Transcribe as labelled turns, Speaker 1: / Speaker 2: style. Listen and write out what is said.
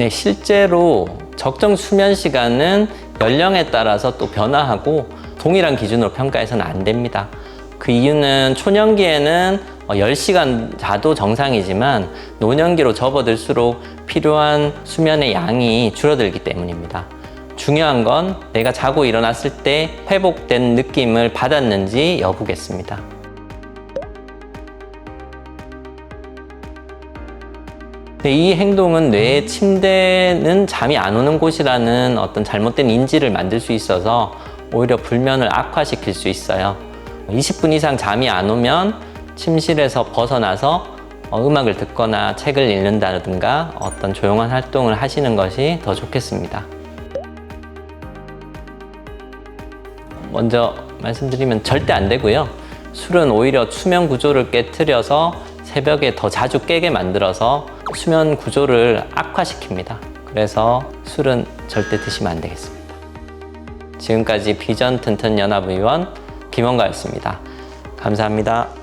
Speaker 1: 네, 실제로 적정 수면 시간은 연령에 따라서 또 변화하고 동일한 기준으로 평가해서는 안 됩니다. 그 이유는 초년기에는 어, 10시간 자도 정상이지만 노년기로 접어들수록 필요한 수면의 양이 줄어들기 때문입니다. 중요한 건 내가 자고 일어났을 때 회복된 느낌을 받았는지 여부겠습니다. 근데 이 행동은 뇌의 침대는 잠이 안 오는 곳이라는 어떤 잘못된 인지를 만들 수 있어서 오히려 불면을 악화시킬 수 있어요. 20분 이상 잠이 안 오면 침실에서 벗어나서 어, 음악을 듣거나 책을 읽는다든가 어떤 조용한 활동을 하시는 것이 더 좋겠습니다. 먼저 말씀드리면 절대 안 되고요. 술은 오히려 수면 구조를 깨뜨려서 새벽에 더 자주 깨게 만들어서 수면 구조를 악화시킵니다. 그래서 술은 절대 드시면 안 되겠습니다. 지금까지 비전 튼튼 연합 의원 김원가였습니다. 감사합니다.